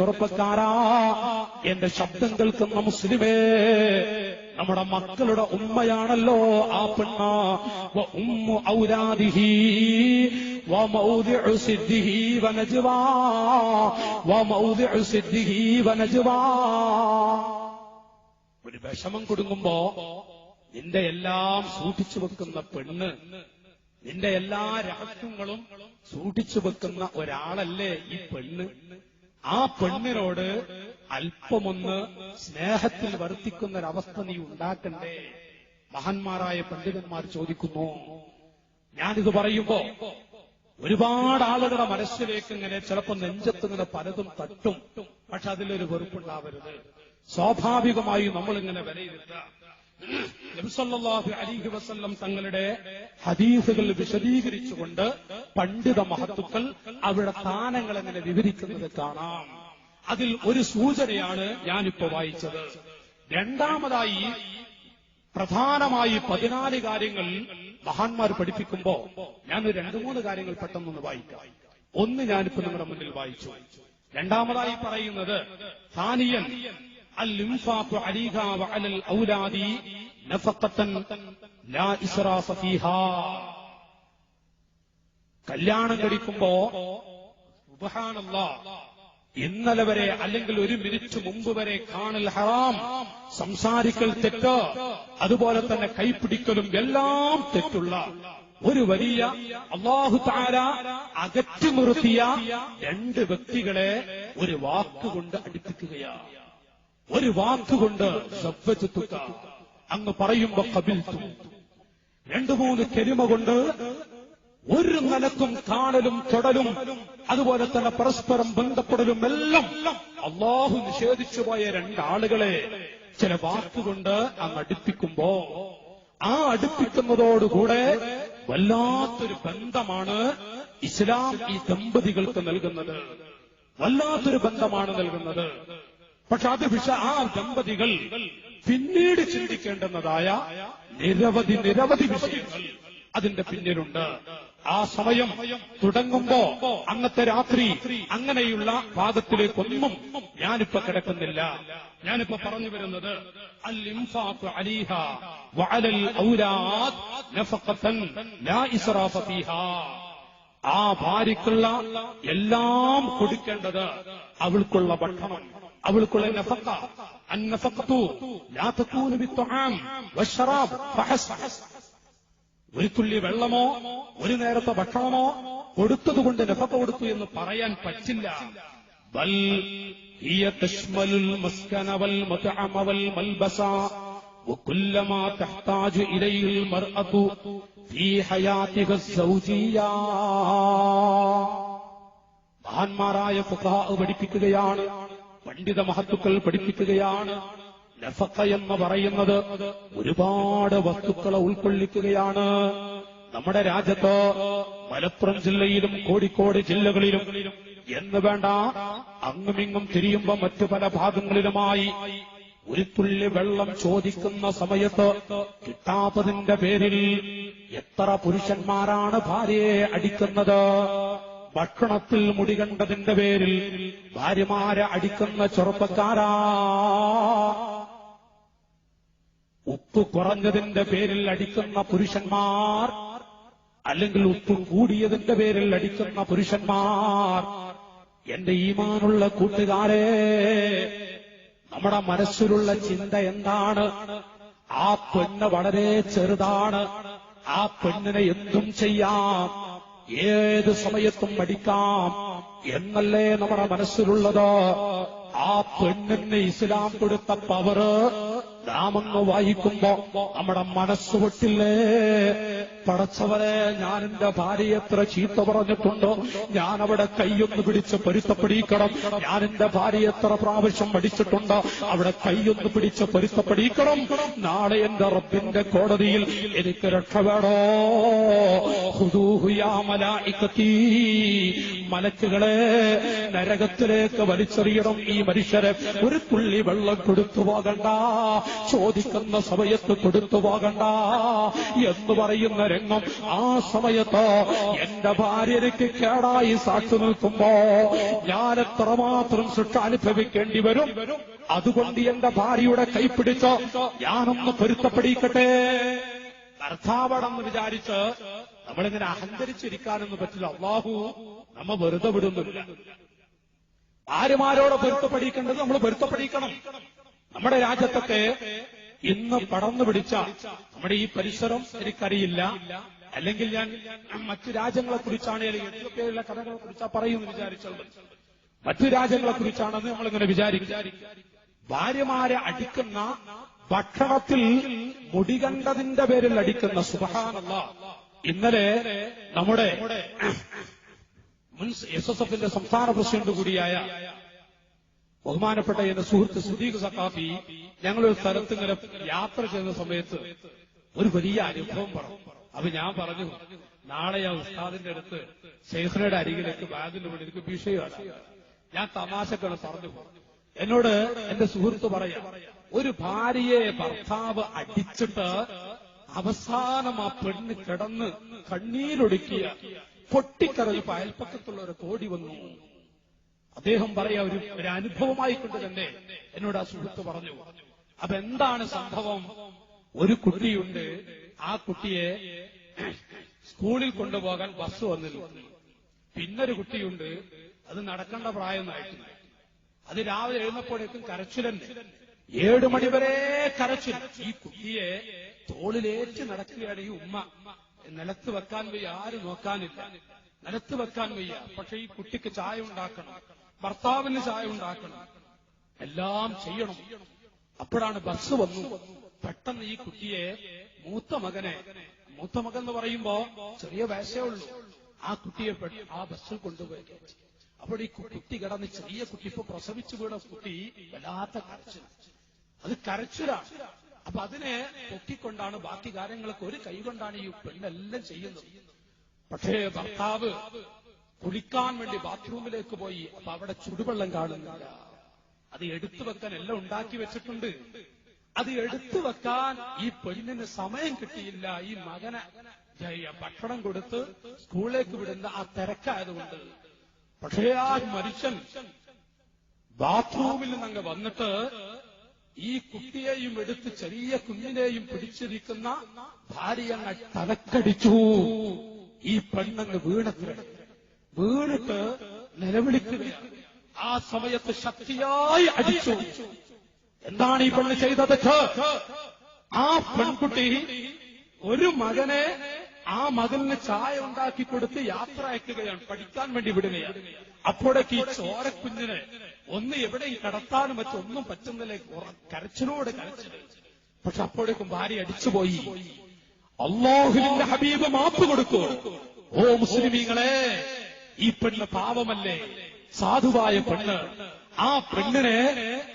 ചെറുപ്പക്കാരാ. എന്റെ ശബ്ദം കേൾക്കുന്ന മുസ്ലിമേ നമ്മുടെ മക്കളുടെ ഉമ്മയാണല്ലോ ആ പെണ്ണ. ഉമ്മു ഔരാദിഹി ഒരു വിഷമം കൊടുങ്ങുമ്പോ നിന്റെ എല്ലാം സൂക്ഷിച്ചു വെക്കുന്ന പെണ്ണ് നിന്റെ എല്ലാ രഹസ്യങ്ങളും സൂക്ഷിച്ചു വെക്കുന്ന ഒരാളല്ലേ ഈ പെണ്ണ്? ആ പെണ്ണിനോട് അല്പമൊന്ന് സ്നേഹത്തിൽ വർത്തിക്കുന്ന ഒരവസ്ഥ നീ ഉണ്ടാക്കണ്ടേ? മഹാന്മാരായ പണ്ഡിതന്മാർ ചോദിക്കുന്നു ഞാനിത് പറയുമ്പോ ഒരുപാട് ആളുകളുടെ മനസ്സിലേക്ക് ഇങ്ങനെ ചിലപ്പോ നെഞ്ചത്ത് ഇങ്ങനെ പലതും തട്ടും പക്ഷെ അതിലൊരു വെറുപ്പുണ്ടാവരുത്. സ്വാഭാവികമായി നമ്മളിങ്ങനെ വിലയിരുത്തുക അലിഹി വസല്ലം തങ്ങളുടെ ഹദീസുകൾ വിശദീകരിച്ചുകൊണ്ട് പണ്ഡിത മഹത്തുക്കൾ അവരുടെ സ്ഥാനങ്ങൾ എങ്ങനെ വിവരിക്കുന്നത് കാണാം. അതിൽ ഒരു സൂചനയാണ് ഞാനിപ്പോ വായിച്ചത്. രണ്ടാമതായി പ്രധാനമായി പതിനാല് കാര്യങ്ങൾ മഹാന്മാർ പഠിപ്പിക്കുമ്പോ ഞാൻ രണ്ടു മൂന്ന് കാര്യങ്ങൾ പെട്ടെന്നൊന്ന് വായിക്കാം. ഒന്ന് ഞാനിപ്പോ നിങ്ങളുടെ മുന്നിൽ വായിച്ചു. രണ്ടാമതായി പറയുന്നത് ഥാനിയൻ الإنفاق عليها وعلى الأولاد نفقة لا إسراف فيها കല്യാണം കഴിക്കുമ്പോ സുബ്ഹാനല്ലാ ഇന്നലെ വരെ അല്ലെങ്കിൽ ഒരു മിനിറ്റ് മുമ്പ് വരെ കാണൽ ഹറാം സംസാരിക്കൽ തെറ്റ് അതുപോലെ തന്നെ കൈപ്പിടിക്കലും എല്ലാം തെറ്റുള്ള ഒരു വലിയ അള്ളാഹു താര അകറ്റി നിർത്തിയ രണ്ട് വ്യക്തികളെ ഒരു വാക്കുകൊണ്ട് അടുപ്പിക്കുകയാണ് ഒരു വാക്കുകൊണ്ട് സവ്വജത്തുക അങ്ങ് പറയുമ്പോ കബിൽത്തു രണ്ടു മൂന്ന് കെരിമ കൊണ്ട് ഒരു നിലക്കും കാണലും തൊടലും അതുപോലെ തന്നെ പരസ്പരം ബന്ധപ്പെടലും എല്ലാം അള്ളാഹു നിഷേധിച്ചു പോയ രണ്ടാളുകളെ ചില വാക്കുകൊണ്ട് അങ്ങ് അടുപ്പിക്കുമ്പോ ആ അടുപ്പിക്കുന്നതോടുകൂടെ വല്ലാത്തൊരു ബന്ധമാണ് ഇസ്ലാം ഈ ദമ്പതികൾക്ക് നൽകുന്നത്. വല്ലാത്തൊരു ബന്ധമാണ് നൽകുന്നത്. പക്ഷെ അത് വിഷ ആ ദമ്പതികൾ പിന്നീട് ചിന്തിക്കേണ്ടുന്നതായ നിരവധി നിരവധി വിഷയങ്ങൾ അതിന്റെ പിന്നിലുണ്ട്. ആ സമയം തുടങ്ങുമ്പോ അന്നത്തെ രാത്രി അങ്ങനെയുള്ള പാദത്തിലേക്കൊന്നും ഞാനിപ്പോ കിടക്കുന്നില്ല. ഞാനിപ്പോ പറഞ്ഞു വരുന്നത് ആ ഭാര്യക്കുള്ള എല്ലാം കൊടുക്കേണ്ടത് അവൾക്കുള്ള ഭക്ഷണം. അവൾക്കുള്ള നഫക്ക അന്നഫക്കത്തു ലാ തകൂനു ബിത്തൊആം വശറാബ് ഫഹസ് ഒരു തുള്ളി വെള്ളമോ ഒരു നേരത്തെ ഭക്ഷണമോ കൊടുത്തതുകൊണ്ട് നഫക്ക കൊടുത്തു എന്ന് പറയാൻ പറ്റില്ല ബൽ هي تشمل المسكن والمطعم والملبس وكل ما تحتاج إليه المرأة في حياتها الزوجية മഹാന്മാരായ ഫുഖാഹ് പഠിപ്പിക്കുകയാണ് പണ്ഡിത മഹത്തുക്കൾ പഠിപ്പിക്കുകയാണ്. നഫക്ക എന്ന് പറയുന്നത് ഒരുപാട് വസ്തുക്കളെ ഉൾക്കൊള്ളിക്കുകയാണ്. നമ്മുടെ രാജ്യത്ത് മലപ്പുറം ജില്ലയിലും കോഴിക്കോട് ജില്ലകളിലും എന്ന് വേണ്ട അങ്ങുമിങ്ങും തിരിയുമ്പോ മറ്റു പല ഭാഗങ്ങളിലുമായി ഒരു തുള്ളി വെള്ളം ചോദിക്കുന്ന സമയത്ത് കിട്ടാത്തതിന്റെ പേരിൽ എത്ര പുരുഷന്മാരാണ് ഭാര്യയെ അടിക്കുന്നത്? ഭക്ഷണത്തിൽ മുടി കണ്ടതിന്റെ പേരിൽ ഭാര്യമാരെ അടിക്കുന്ന ചെറുപ്പക്കാരാ. ഉപ്പ് കുറഞ്ഞതിന്റെ പേരിൽ അടിക്കുന്ന പുരുഷന്മാർ അല്ലെങ്കിൽ ഉപ്പ് കൂടിയതിന്റെ പേരിൽ അടിക്കുന്ന പുരുഷന്മാർ. എന്റെ ഈമാനുള്ള കൂട്ടുകാരെ നമ്മുടെ മനസ്സിലുള്ള ചിന്ത എന്താണ്? ആ പെണ്ണ് വളരെ ചെറുതാണ്. ആ പെണ്ണിനെ എന്തും ചെയ്യാം. ഏത് സമയത്തും പഠിക്കാം എന്നല്ലേ നമ്മുടെ മനസ്സിലുള്ളത്? ആ പെണ്ണിന് ഇസ്ലാം കൊടുത്ത പവറ് നാമങ്ങ് വായിക്കുമ്പോ നമ്മുടെ മനസ്സ് പൊട്ടില്ലേ? പടച്ചവരെ ഞാൻ എന്റെ ഭാര്യ എത്ര ചീത്ത പറഞ്ഞിട്ടുണ്ടോ. ഞാൻ അവിടെ കൈയൊന്ന് പിടിച്ച് പൊരുത്തപ്പെടിക്കണം. ഞാൻ എന്റെ ഭാര്യ എത്ര പ്രാവശ്യം പഠിച്ചിട്ടുണ്ടോ അവിടെ കൈയൊന്ന് പിടിച്ച് പൊരുത്തപ്പെടിക്കണം. നാളെ എന്റെ റബ്ബിന്റെ കോടതിയിൽ എനിക്ക് രക്ഷ വേണോ? ഹുദൂഹുയാ മലായിക്കത്തീ. മലക്കുകളെ നരകത്തിലേക്ക് വലിച്ചെറിയണം ഈ മനുഷ്യരെ. ഒരു തുള്ളി വെള്ളം കൊടുത്തു പോകണ്ട. ചോദിക്കുന്ന സമയത്ത് കൊടുത്തു പോകണ്ട. എന്ന് പറയുന്ന രംഗം ആ സമയത്ത് എന്റെ ഭാര്യയ്ക്ക് കേടായി സാക്ഷി നിൽക്കുമ്പോ ഞാൻ എത്രമാത്രം ശിക്ഷ അനുഭവിക്കേണ്ടി വരും? അതുകൊണ്ട് എന്റെ ഭാര്യയുടെ കൈപ്പിടിച്ച് ഞാനൊന്ന് പൊരുത്തപ്പെടിക്കട്ടെ. എന്ന് വിചാരിച്ച് നമ്മളിങ്ങനെ അഹങ്കരിച്ചിരിക്കാനൊന്നും പറ്റില്ല. അള്ളാഹു നമ്മ വെറുതെ വിടുന്നില്ല. ഭാര്യമാരോട് പൊരുത്തപ്പെടിക്കേണ്ടത് നമ്മൾ പൊരുത്തപ്പെടിക്കണം. നമ്മുടെ രാജ്യത്തൊക്കെ ഇന്ന് പടർന്നു പിടിച്ച നമ്മുടെ ഈ പരിസരം എനിക്കറിയില്ല. അല്ലെങ്കിൽ ഞാൻ മറ്റു രാജ്യങ്ങളെ കുറിച്ചാണ് അല്ലെങ്കിൽ കഥകളെ കുറിച്ചാ പറയുമെന്ന് വിചാരിച്ചത്. മറ്റു രാജ്യങ്ങളെ കുറിച്ചാണെന്ന് നമ്മളിങ്ങനെ വിചാരിക്കും. ഭാര്യമാരെ അടിക്കുന്ന ഭക്ഷണത്തിൽ മുടികണ്ടതിന്റെ പേരിൽ അടിക്കുന്ന സുബഹാനല്ല ഇന്നലെ നമ്മുടെ എസ് എസ് എഫിന്റെ സംസ്ഥാന പ്രസിഡന്റ് കൂടിയായ ബഹുമാനപ്പെട്ട എന്റെ സുഹൃത്ത് സുദീഖ് സക്കാഫി ഞങ്ങളൊരു സ്ഥലത്ത് ഇങ്ങനെ യാത്ര ചെയ്യുന്ന സമയത്ത് ഒരു വലിയ അനുഭവം പറഞ്ഞു. അപ്പൊ ഞാൻ പറഞ്ഞു നാളെ ആ ഉസ്താദിന്റെ അടുത്ത് ശേഖരയുടെ അരികിലേക്ക് ബാഗിന്റെ വേണ്ടി എനിക്ക് വിഷയമാണ്. ഞാൻ തമാശക്കാണ് പറഞ്ഞു. എന്നോട് എന്റെ സുഹൃത്ത് പറയാം ഒരു ഭാര്യയെ ഭർത്താവ് അടിച്ചിട്ട് അവസാനം ആ പെണ്ണ് കിടന്ന് കണ്ണീരൊടുക്കിയ പൊട്ടിക്കരഞ്ഞപ്പോ അയൽപ്പക്കത്തുള്ള ഒരു കോടി വന്നു. അദ്ദേഹം പറയാ ഒരു അനുഭവമായി കൊണ്ട് തന്നെ എന്നോട് ആ സുഹൃത്ത് പറഞ്ഞു. അതെന്താണ് സംഭവം? ഒരു കുട്ടിയുണ്ട്. ആ കുട്ടിയെ സ്കൂളിൽ കൊണ്ടുപോകാൻ ബസ് വന്നില്ല പിന്നൊരു കുട്ടിയുണ്ട്. അത് നടക്കേണ്ട പ്രായമൊന്നായിട്ടില്ല അത് രാവിലെ എഴുന്നപ്പോഴേക്കും കരച്ചിലെന്നെ ഏഴു മണിവരെ കരച്ചിൽ. ഈ കുട്ടിയെ തോളിലേറ്റ് നടക്കുകയാണ് ഈ ഉമ്മ. നിലത്ത് വെക്കാൻ വയ്യ ആരും നോക്കാനില്ല. നിലത്ത് വെക്കാൻ വയ്യ. പക്ഷെ ഈ കുട്ടിക്ക് ചായ ഉണ്ടാക്കണം ഭർത്താവിന് ചായ ഉണ്ടാക്കണം എല്ലാം ചെയ്യണം. അപ്പോഴാണ് ബസ് വന്നു. പെട്ടെന്ന് ഈ കുട്ടിയെ മൂത്ത മകനെ മൂത്ത മകൻ എന്ന് പറയുമ്പോ ചെറിയ വയസ്സേ ഉള്ളൂ. ആ കുട്ടിയെ ആ ബസ്സിൽ കൊണ്ടുപോയി. അപ്പോൾ ഈ കുട്ടി കിടന്ന് ചെറിയ കുട്ടി ഇപ്പൊ പ്രസവിച്ചു വീണ കുട്ടി വല്ലാത്ത കരച്ചിൽ. അത് കരച്ചിലാണ്. അപ്പൊ അതിനെ പൊക്കിക്കൊണ്ടാണ് ബാക്കി കാര്യങ്ങളൊക്കെ ഒരു കൈകൊണ്ടാണ് ഈ പെണ്ണെല്ലാം ചെയ്യുന്നത്. പക്ഷേ ഭർത്താവ് കുളിക്കാൻ വേണ്ടി ബാത്റൂമിലേക്ക് പോയി അപ്പൊ അവിടെ ചുടുവെള്ളം കാണുന്നില്ല. അത് എടുത്തു വെക്കാൻ എല്ലാം ഉണ്ടാക്കി വെച്ചിട്ടുണ്ട്. അത് എടുത്തു വെക്കാൻ ഈ പെണ്ണിന് സമയം കിട്ടിയില്ല. ഈ മകനെ ഭക്ഷണം കൊടുത്ത് സ്കൂളിലേക്ക് വിടുന്ന ആ തിരക്കായതുകൊണ്ട്. പക്ഷേ ആ മനുഷ്യൻ ബാത്റൂമിൽ നിന്നങ്ങ് വന്നിട്ട് ഈ കുട്ടിയെയും എടുത്ത് ചെറിയ കുഞ്ഞിനെയും പിടിച്ചിരിക്കുന്ന ഭാര്യങ്ങൾ തലക്കടിച്ചു. ഈ പെണ്ണങ്ങ് വീണത്ര വീണിട്ട് നിലവിളിക്കുക ആ സമയത്ത് ശക്തിയായി അടിച്ചു. എന്താണ് ഈ പെണ്ണ് ചെയ്തത്? ആ പെൺകുട്ടി ഒരു മകനെ ആ മകന് ചായ ഉണ്ടാക്കി കൊടുത്ത് യാത്ര അയക്കുകയാണ്. പഠിക്കാൻ വേണ്ടി വിടുകയാണ്. അപ്പോഴേക്ക് ഈ ചോരക്കുഞ്ഞിനെ ഒന്ന് എവിടെയും കടത്താനും മറ്റൊന്നും പറ്റുന്നില്ല. കരച്ചിലോട് കരച്ചിൽ. പക്ഷെ അപ്പോഴേക്കും ഭാര്യ അടിച്ചുപോയി. അള്ളാഹുവിന്റെ ഹബീബ് മാപ്പ് കൊടുക്കൂ ഓ മുസ്ലിമീങ്ങളെ ഈ പെണ്ണ് പാവമല്ലേ? സാധുവായ പെണ്ണ്. ആ പെണ്ണിനെ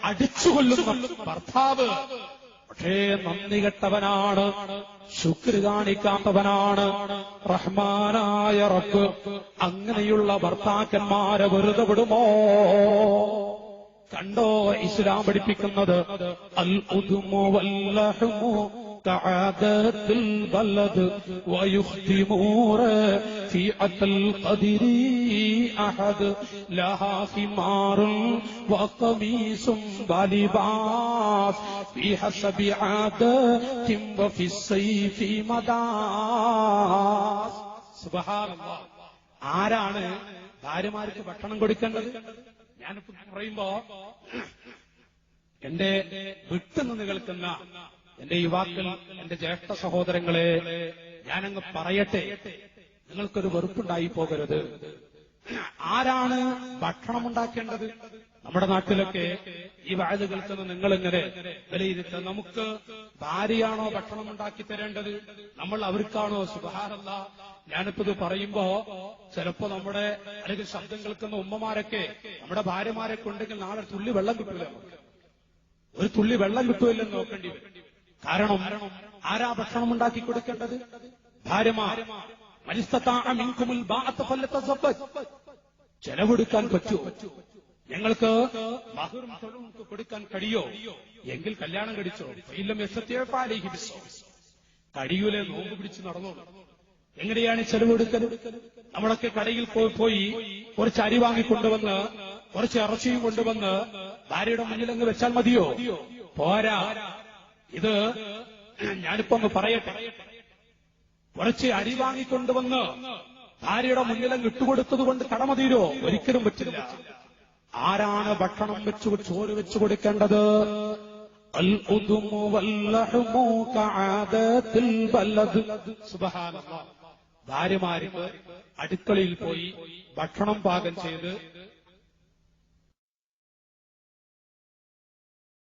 അടിച്ചുകൊല്ലുന്ന ഭർത്താവ് പക്ഷേ നന്ദി കെട്ടവനാണ് ശുക്ർ കാണിക്കാത്തവനാണ് റഹ്മാനായ റബ്ബ് അങ്ങനെയുള്ള ഭർത്താക്കന്മാരെ വെറുതെ വിടുമോ കണ്ടോ ഇസ്ലാം പഠിപ്പിക്കുന്നത് അൽ ഉദുമു വല്ലഹുമു كعادات البلد ويختمون في أتى القدر أحد لها ثمار وقميص ولباس في حسب عادات وفي السيف مداس سبحان الله ആരാണ് ഭാര്യമാർക്ക് ഭക്ഷണം കൊടുക്കേണ്ടത് ഞാനിപ്പോ പറയുമ്പോ എന്റെ വിട്ടുനിന്ന് കേൾക്കുന്ന എന്റെ യുവാക്കൾ എന്റെ ജ്യേഷ്ഠ സഹോദരങ്ങളെ ഞാനങ്ങ് പറയട്ടെ നിങ്ങൾക്കൊരു വെറുപ്പുണ്ടായി പോകരുത് ആരാണ് ഭക്ഷണം ഉണ്ടാക്കേണ്ടത് നമ്മുടെ നാട്ടിലൊക്കെ ഈ വാഴ കേൾക്കുന്ന നിങ്ങളിങ്ങനെ? വിലയിരുത്തുക നമുക്ക് ഭാര്യയാണോ ഭക്ഷണം ഉണ്ടാക്കി തരേണ്ടത്? നമ്മൾ അവർക്കാണോ? സുബഹാരല്ല ഞാനിപ്പോ ഇത് പറയുമ്പോ ചിലപ്പോ നമ്മുടെ അല്ലെങ്കിൽ ശബ്ദം കേൾക്കുന്ന ഉമ്മമാരൊക്കെ നമ്മുടെ ഭാര്യമാരൊക്കെ ഉണ്ടെങ്കിൽ നാളെ തുള്ളി വെള്ളം കിട്ടില്ല ഒരു തുള്ളി വെള്ളം കിട്ടുമില്ലെന്ന് നോക്കേണ്ടി വരും. കാരണം ആരാ ഭക്ഷണം ഉണ്ടാക്കി കൊടുക്കേണ്ടത്? ഭാര്യമാർ മിൻകുമുൽ ബാഅത്ത് ചെലവെടുക്കാൻ പറ്റുമോ ഞങ്ങൾക്ക് മഹുറും തൊഴിലും കൊടുക്കാൻ കഴിയോ? എങ്കിൽ കല്യാണം കഴിച്ചോ? ഇല്ലം ബിസോ കഴിയൂലെ? നോമ്പ് പിടിച്ച് നടന്നോളൂ. എങ്ങനെയാണ് ചെലവെടുക്കൽ നമ്മളൊക്കെ കടയിൽ പോയി പോയി കുറച്ച് അരി വാങ്ങിക്കൊണ്ടുവന്ന് കുറച്ച് ഇറച്ചിയും കൊണ്ടുവന്ന് ഭാര്യയുടെ മുന്നിൽ അങ്ങ് വെച്ചാൽ മതിയോ? പോരാ. ഇത് ഞാനിപ്പോ അങ്ങ് പറയട്ടെ. കുറച്ച് അരി വാങ്ങിക്കൊണ്ടുവന്ന് ഭാര്യയുടെ മുന്നിലങ്ങ് ഇട്ടുകൊടുത്തത് കൊണ്ട് കടമ തീരോ ഒരിക്കലും പറ്റില്ല. ആരാണ് ഭക്ഷണം വെച്ച് ചോറ് വെച്ചു കൊടുക്കേണ്ടത്? ഭാര്യമാർക്ക് അടുക്കളയിൽ പോയി ഭക്ഷണം പാകം ചെയ്ത്